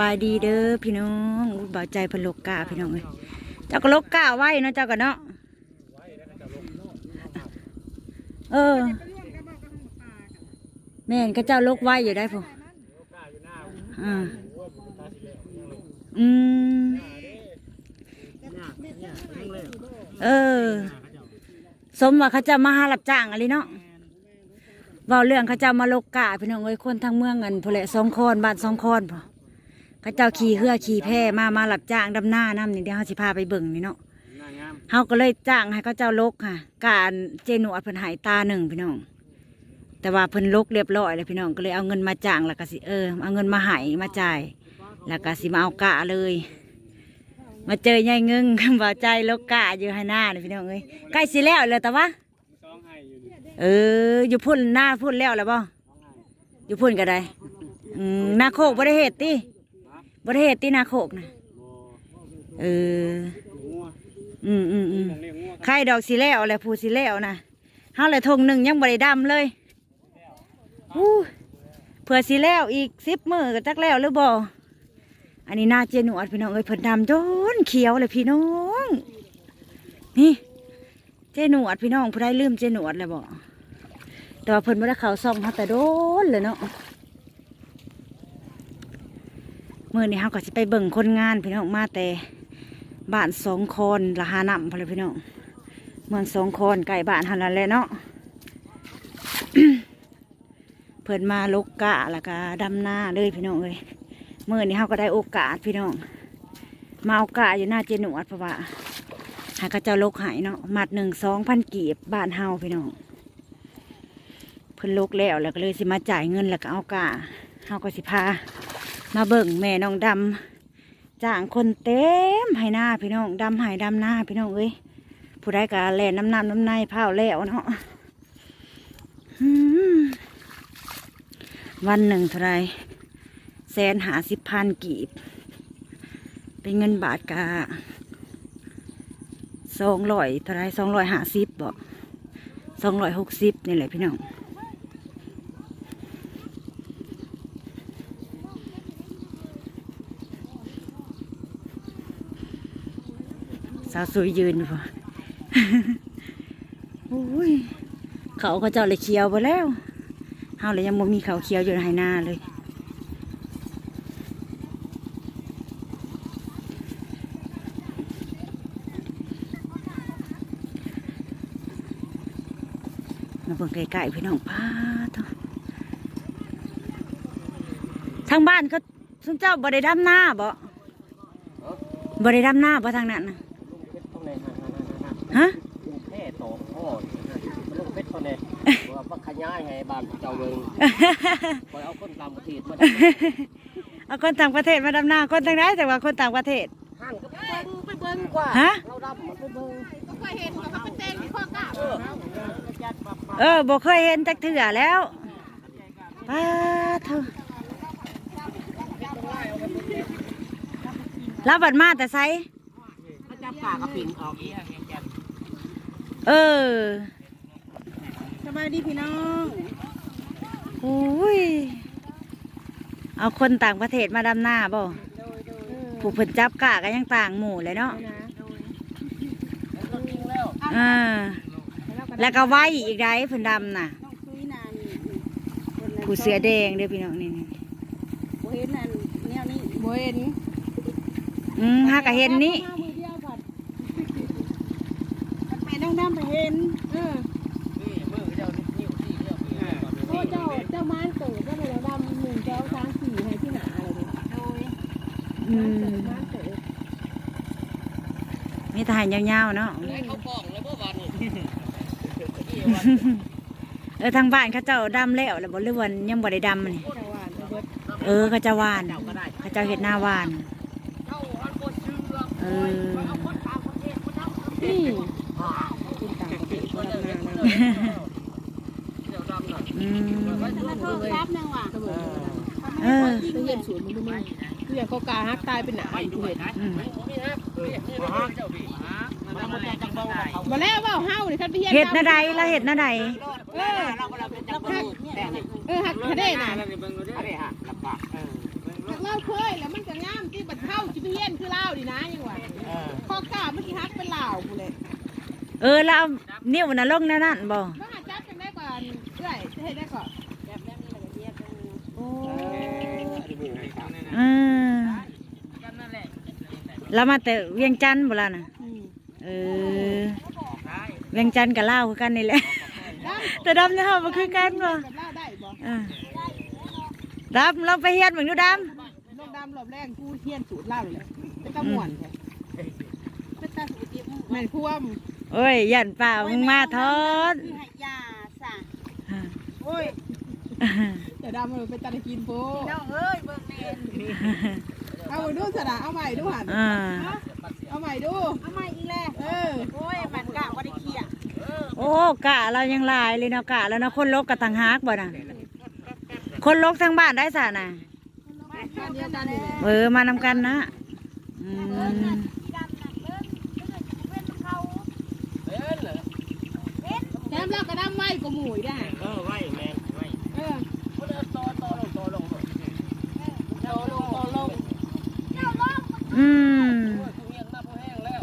บายดีเด้อพี่น้องบ่าวใจพนโลกกาพี่น้องเอ้ยเจ้าก็โลกกาไหวเนาะเจ้าก็เนาะเออ แม่นก็เจ้าโลกไหวอยู่ได้พออ่าอืมเออ สมว่าเขาจะมาหารับจ้างอะไรเนาะว้าเรื่องเขาเจ้ามาโลกกาพี่น้องเอ้ยคนทั้งเมืองกันพอแหละสองคอนบ้านสองคอนพอ เขาเจ้าขี่เรือขี่แพมามาหลับจ้างดำหน้าน้ำนี่เดี๋ยวเขาสิพาไปเบิ่งนี่เนาะเขาก็เลยจ้างให้เขาเจ้าลกค่ะ การเจหนวดเพิ่นหายตาหนึ่งพี่น้อง แต่ว่าเพิ่นลกเรียบร้อยเลยพี่น้องก็เลยเอาเงินมาจ้างแล้วก็สิเออเอาเงินมาใหายมาจ่าย แล้วก็สิมาเอากะเลย มาเจอยายเงิง บ่าใจลกกะอยู่ให้หน้านี่พี่น้องเอ้ยใกล้สิแล้วเลยแต่ว่าเอออยู่พุ่นหน้าพุ่นแล้วแล้วบ่อยู่พุ่นก็ได้อืมหน้าโคกบริเหตุติ บริเหตุติหน้าโคกนะเออ อืมอืมอืมใครดอกสีแล้วอะไรผู้สีแล้วนะเฮาเลยทงหนึ่งยังบริดำเลยอู้เผื่อสีแล้วอีกสิบมือก็จักแล้วหรือบ่อันนี้หน้าเจหนวดพี่น้องเอ้ยเพิ่นดำจนเขียวเลยพี่น้อง นี่เจหนวดพี่น้องผู้ใดลืมเจหนวดเลยบอกแต่ว่าเพิ่นไม่ได้เขาซ่องเขาแต่โดนเลยเนาะ เมื่อนี้เขาก็จะไปเบิ่งคนงานพี่น้องมาแต่บ้านสองคอนละหานำพอเลยพี่น้องเมืองสองคอนไก่บ้านหันละแหละเนาะเพิ่นมาลกกะแล้วก็ดำหน้าเลยพี่น้องเอ้ยเมื่อนี้เขาก็ได้โอกาสพี่น้องมาเอากะอยู่หน้าเจนวดเพราะว่าหากระเจ้าลกหายเนาะมัดหนึ่งสองพันกีบบ้านเฮาพี่น้องเพิ่นลกแล้วแล้วก็เลยสิมาจ่ายเงินแล้วก็เอากาเฮาก็สิพา มาเบิ่งแม่น้องดำจ้างคนเต็มให้หน้าพี่น้องดำหายดำหน้าพี่น้องเอ้ยผู้ใดก็แล่น้ำน้ำน้ำในเผาแล้วเนาะอืมวันหนึ่งเท่าไรแสนหาสิบพันกีบ เป็นเงินบาทกะสองร้อยเท่าไรสองร้อยหาสิบบอกสองร้อยหกสิบนี่แหละพี่น้อง สาวสวยยืนอยู่พอโอ้ยเขาก็เจ้าเลยเขียวไปแล้วเฮาเลยยังบ่มีเขาเขียวอยู่ในหน้าเลยมาเบิ่งไก่ๆพี่น้องป้าททางบ้านเขาสุนเจ้าบ่ได้ดำหน้าบ่บ่ได้ดำหน้าบ่ทางนั้นนะ ฮะแค่ตอกพ่อลูกเพชรคนเนี่ยว่าพักขยายให้บ้านเจ้าเมืองคอยเอาคนตามประเทศมาเอาคนต่างประเทศมาดำหน้าคนทางไหนแต่ว่าคนต่างประเทศห้างก็ไปเบิ่งไปเบิ่งกว่าฮะเราดำมันไปเบิ่งก็เคยเห็นเขาเป็นเต้นที่ข้อกาบเออเออบ่เคยเห็นจักเถื่อแล้วป้าเถอะแล้วบัดมาแต่ไซเขาจับ ปากกระปิ่งออกอีกเออสบายดีพี่น้องโอ้ยเอาคนต่างประเทศมาดำหน้าบ่ผู้เพิ่นจับกะก็ยังต่างหมู่เลยเนาะอ่าแล้วก็ไว้อีกได้เพิ่นดำน่ะน้องซุยนานผู้เสือแดงเด้อพี่น้องนี่นี่โบเห็นอันแนวนี้โบเห็นอืมหาก็เห็นนี่มือเดียวผัด มันเป็นน้องน้ำไปเห็นเออนี่มือเจ้านิ้วที่เรียกโอ้เจ้าเจ้าม้านเกิดเจ้าเลยดำหนึ่งเจ้าสามสี่ให้ที่หนาอะไรเนี่ยโดยอืม้านเกิมดม้านเกิดมีทหารยาวๆเนาะให้เขาป้องแล้วเมื่อวานนี้เออทางบ้านเขาเจ้าดำแล้วแล้วบ่หรือว่ายังบ่ได้ดำนี่เจ้าหวานเบิดเออเขาเจ้าหวานเจ้าก็ได้เขาเจ้าเฮ็ดหน้าหวาน เจ้าอันบ่เชื่อเออเอาคน อยอืมแล้วโทษครับนางว่ะเออไปเยี่ยมศูนย์มึงดูมั้ยคืออย่างเขากาฮักตายเป็นหนาอยู่เห็นอืมนี่ฮะนี่ฮะเจ้าพี่มันมาจากจังหวัดเขามาแล้วว่าเฮานี่คันไปเยี่ยเห็ดนาใดแล้วเห็ดนาใดเออเราเราเป็นจังหวัดแต่นี่เออฮักเขาได้น่ะอันนี้ฮะลำบากเออฮักเล่าเคยแล้วมันก็ไปเฮียนคือเล่าดินะยังวะข้อกาเมื่อกี้ฮักเป็นเหล่ากูเลยเออแล้วเอา นิ้วน่ะลงแนวนั่นบ่มาหาจับกันได้ก่อนเอ้ยจะให้ได้ก่อนแบบแบบนี้เลยเฮียกันโอ้เออแล้วมาแต่เวียงจันทน์บ่ล่ะน่ะอืมเออเวียงจันทน์กับลาวคือกันนี่แหละได้แต่ดำเนี่ยเฮาบ่คือกันบ่แบบเล่าได้บ่อ่าดำลองไปเฮ็ดเบิ่งดูดำลงดำรอบแรกกูเฮียนสูตรเล่าเลยเป็นตะม่วนแท้เป็นตาสูตรเดียวแม่นควม โอ้ยยันเปล่ามึงมาทอดคือให้ยาซะโอ้ยเดี๋ยวดำมันเป็นตาได้กินโพน้องเอ้ยเบิ่งแน่เอาไปดูสระเอาใหม่ดูหันอ่าเอาใหม่ดู เอาใหม่อีกแล้วเออโอ้ยมันกะว่าได้เคี่ยโอ้กะเรายังหลายเลยเนาะกะแล้วเนาะคนลกกับต่างหากบ่น่ะคนลกทั้งบ้านได้สะน่ะบ้านเดียวกันนี่แหละเออมานำกันนะอืม เป็นเหรอ แถมเราก็ดำไหวกว่าหมูอีกได้เออไว้แม่นไว้เออคนเดินโตโตลงโตลงโตโตลงโตลงอืมโอ้ยกูเมียงหน้าผู้แห้งแล้ว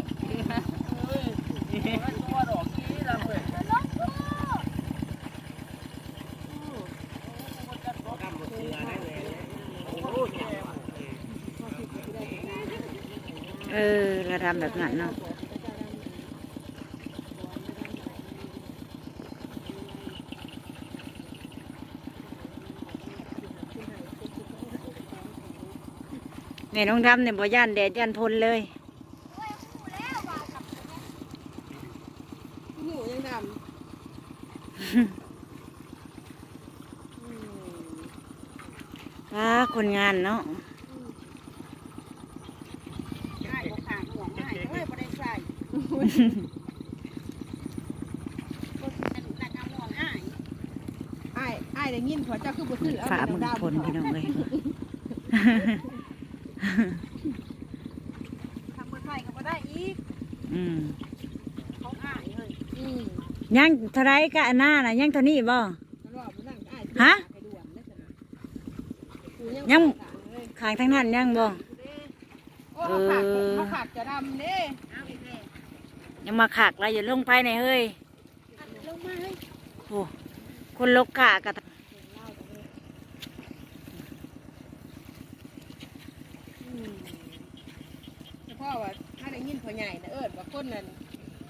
เฮ้ยไม่ตัวดอกกี้ละเว้ยเออเราทำแบบนั้นเนาะ แม่น้องดำเนี่ยบ่ย่านแดดย่านพลเลยหมูยังดำว้าคนงานเนาะง่ายกว่าขาดห่วงง่ายเอ้ยบ่ได้ใส่อ้ายอ้ายได้ยินขอเจ้าคือบ่ซื้อเอาฝ่าแต่มึงดำพลพี่น้องเลย ทำบ่ใส่ก็บ่ได้อีกอืมของอ้ายเฮ้ยอืมยังเท่าไรกะอันหน้าน่ะยังเท่านี้บ่มันว่าบ่นั่งอ้ายฮะ ไปด่วนแล้วซั่นน่ะกูยังบ่ขาดเลยขางทั้งนั้นยังบ่ โอ้เขาขาดเขาขาดจะดำเด้ยังมาขากอะไรอย่าลงไปในเฮ้ยลงมาเฮ้ยโอ้คนลกกะกะ เฉพาะว่าถ้าได้ยินพ่อใหญ่นะเอิญว่าคนนั้น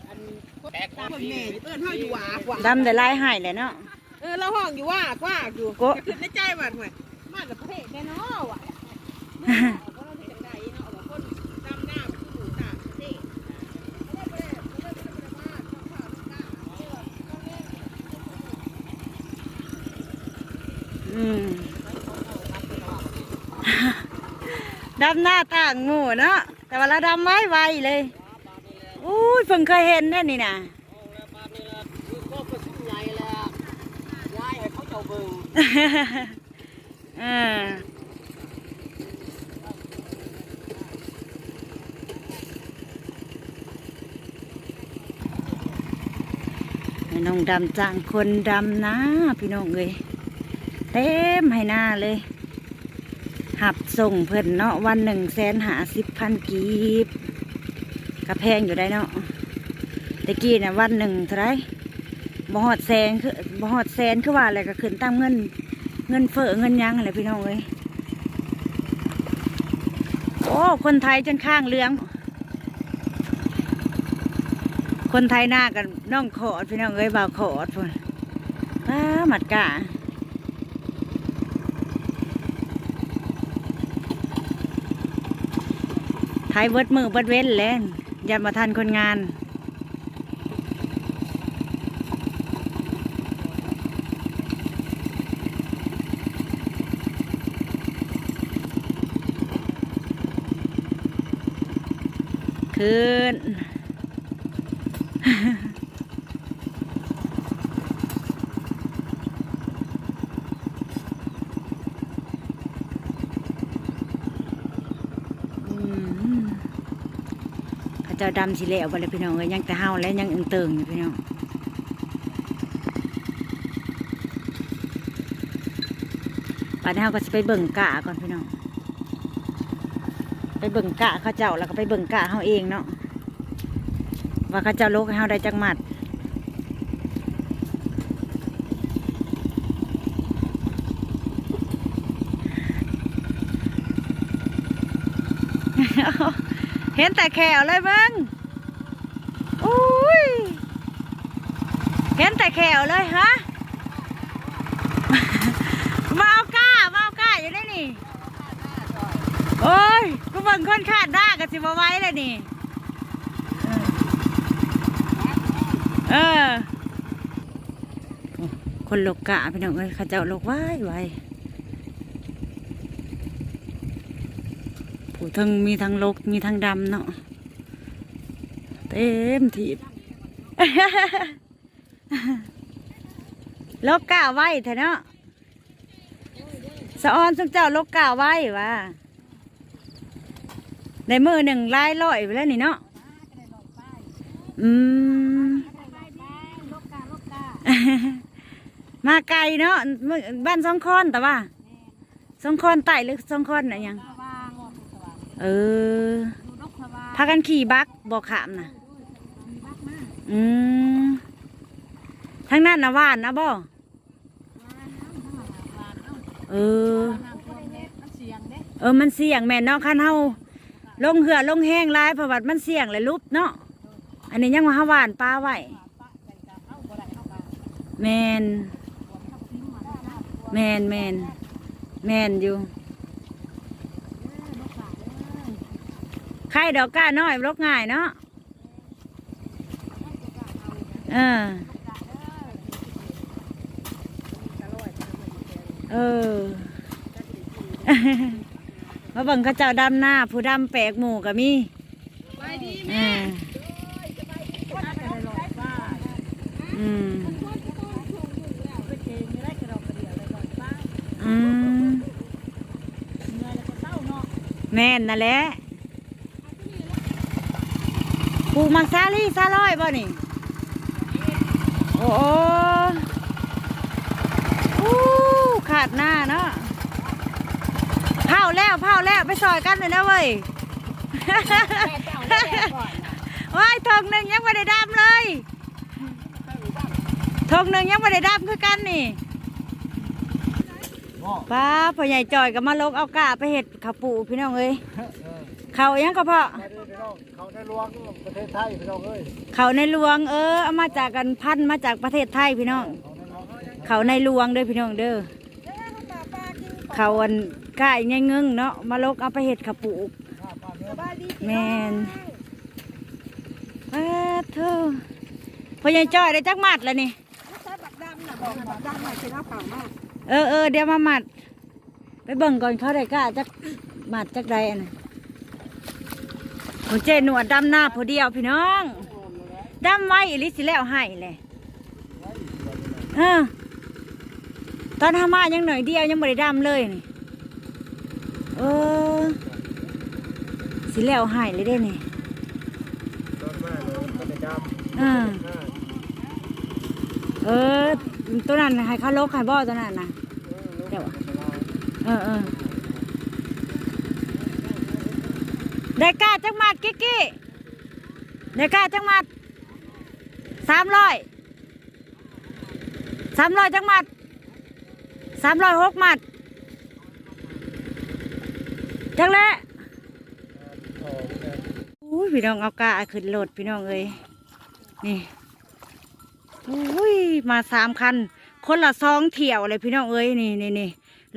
อันคนคนแม่เอิญเฮาอยู่หว่ากว่าดำแต่ลายหายเลยเนาะ เออเราห้องอยู่ว่ากว่าอยู่โกะจะขึ้นในใจว่าห่วยมาจากประเทศแน่เนาะว่ะก็เราที่จังใดเนาะว่าคนดำหน้ามันอยู่ต่างประเทศอืมดำหน้าต่างหมู่เนาะ แต่ว่าเราดำไว้ไวเลยอุ้ยเพิ่งเคยเห็นแน่นี่นะแล้วบ้านนี้ละคือก็ไปซื้อใหญ่แล้วย้ายให้เขาเจ้าเบิ่งเออให้น้องดำจ้างคนดำนะพี่น้องเอ้ยเต็มให้หน้าเลย หับส่งเพิ่นเนาะวันหนึ่งแสนหาสิบพันกีบกระแพงอยู่ได้เนาะตะกี้น่ะวันหนึ่งเท่าไรบ่หอดแสนคือบ่หอดแสนคือว่าอะไรก็ขึ้นตามเงิน เงินเฟ้อเงินยังอะไรพี่น้องเอ้ยโอ้คนไทยจนข้างเหลืองคนไทยหน้ากันน้องขอดพี่น้องเอ้ยบ่าวขอดพุ่นอ้าหมัดกะ ไทยเบิดมือเบิดเว้นแล้วอย่ามาทันคนงาน คืน อืม เจ้าดำสิแล้วไปเลยพี่น้องเอ้ยยังแต่เฮาและยังอึงเติงอยู่พี่น้องป่านนี้เฮาก็สิไปเบิ่งกะก่อนพี่น้อง ไปเบิ่งกะเขาเจ้าแล้วก็ไปเบิ่งกะเฮาเองเนาะว่าเขาเจ้าลกห้เฮาได้จักหมัด เห็นแต่แขวเลยเบิ้งอุ้ย เห็นแต่แขวเลยฮะ มาเอาก้า มาเอาก้าอยู่ได้นี่ โอ้ยกูเบิ่งคนขาดด้ากันสิมาไว้เลยนี่ เออ คนโลกกะพี่น้องเอ้ยขาเจ้าโลกไว้ไว้ ผู้ทั้งมีทั้งลกมีทั้งดำเนาะเต็มทีบลกกาไว้เถอะเนาะสะออนสุเจ้าลกกาไว้วะในมือหนึ่งลายลอยไปแล้วนี่เนาะอืมมาไกลเนาะบ้านสองคอนแต่ว่าสองคอนไต่หรือสองคอนไหนะยัง เออพากันขี่บักบอกขามนะอืมทั้งนั้นนะหว่านนะบ่เออ เออมันเสี่ยงแม่นเนาะคันเฮาลงเหือลงแห้งลายเพระว่ามันเสี่ยงเลยลุบเนาะอันนี้ยังมาหาหวานปลาไหวแมนแมนแมนแมนอยู่ ไข่ดอกก้าน้อยลกง่ายเนาะเออเออมาเบิ่งเข้าเจ้าดำหน้า ผู้ดำแปลกหมู่กับมีอ่าอืมอืมแม่นนั่นแหละ ปลูกมักซาลี่ซาลอยบ่นี่ โอ้โหอู้ขาดหน้าเนาะเผาแล้วเผาแล้วไปซอยกันเลยนะเว้ยว้ายทงหนึ่งยังไม่ได้ดำเลยทงหนึ่งยังไม่ได้ดำคือกันนี่ป้าพ่อใหญ่จอยกับมาลกเอากาไปเห็ดข้าวปูพี่น้องเอ้ยเขายังก็พอ เขาได้ลวงประเทศไทยพี่น้องเอ้ยเขาในหลวงเออเอามาจากกันพันมาจากประเทศไทยพี่น้อง เขาในหลวงเด้อพี่น้องเด้อเขาอันกายง่ายเงึ้งเนาะมาลกเอาไปเห็ดขับปูกแมนเออเธอพอยังจ้อยได้จักหมัดแล้วนี่เออเออเดี๋ยวมาหมัด ไปเบิ่งก่อนเขาได้กล้าจักหมัดจักใดอันน่ะ โอเจหนวดดำหน้าผู้เดียวพี่น้องดำไว้อิลิสิแล้วให้เลยเออตอนทำมายังหน่อยเดียวยังไม่ได้ดำเลยนี่เออสิแล้วให้เลยได้นี่เออเออตัวนั้นให้เขาลกให้บ่อตัวนั้นนะเดี๋ยวอะเออเออ ได้กล้าจังหมัดกิ๊กกี้ได้กล้าจังหมัดสามร้อยสามร้อยจังหมัดสามร้อยหกหมัดจังเลยอุ้ยพี่น้องเอากาขึ้นรถพี่น้องเอ้ยนี่อุ้ยมาสามคัน คนละสองเที่ยวเลยพี่น้องเอ้ยนี่นี่นี่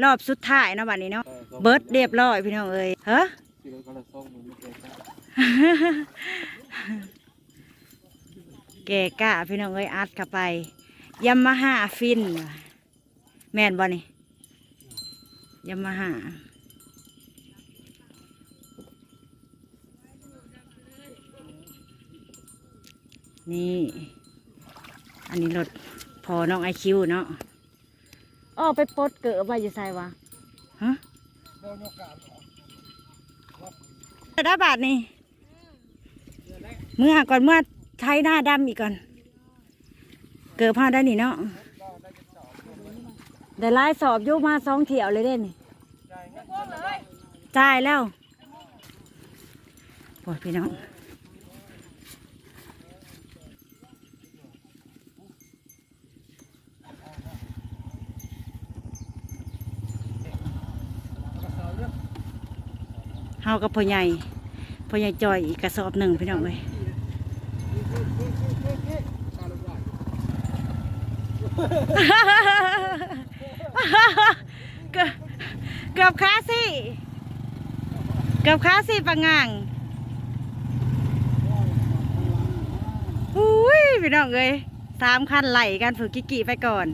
รอบสุดท้ายเนาะบัดนี้เนาะเบิร์ดเรียบร้อยพี่น้องเอ้ยเฮ้ แกกะพี่น้องเอ้ยอัดเข้าไปยามาฮ่าฟินว่ะแม่นบ่นี่ยามาฮ่านี่ อันนี้รถพอน้องไอคิวเนาะอ้อไปปลดเกิดว่าอยู่ใส่วะฮะได้บาทนี่ เมื่อก่อนเมื่อใช้หน้าดำอีกก่อน เกิดผ้าได้นี่เนาะได้ไล่สอบยุมาสองเที่ยวเลยเด่นจ่ายแล้วปวดพี่น้องเฮากับพ่อใหญ่พ่อใหญ่จอยอีกกระสอบหนึ่งพี่น้องเลย เกือบเกือบค้าสิเกือบค้าสิปังงังอุ้ยพี่น้องเอ้ยสามคันไหลกันฝึกกิกิไปก่อน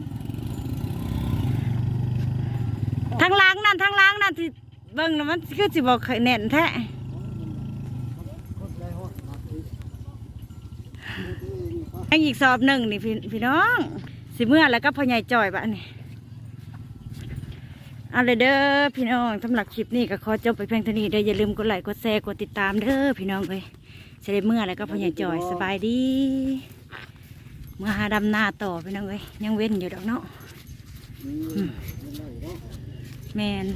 ทางล้างนั่นทางล้างนั่นที่เบิ่งแล้วมันคือสิบอกแน่นแท้ยังอีกสอบหนึ่งนี่พี่พี่น้อง สิเมื่อแล้วก็พ่อใหญ่จอยบะนี่เอาเลยเด้อพี่น้องสำหรับคลิปนี้ก็ขอจบไปเพียงเท่านี้เด้ออย่าลืมกดไลค์กดแชร์กดติดตามเด้อพี่น้องเลยจะได้เมื่อแล้วก็พ่อใหญ่จอยสบายดี เมื่อหาดำหน้าต่อพี่น้องเลยยังเว้นอยู่ดอกเนาะอืมแมน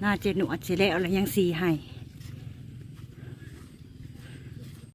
หน้าเจ็ดหนวดสิแล้วแล้วยังสีให้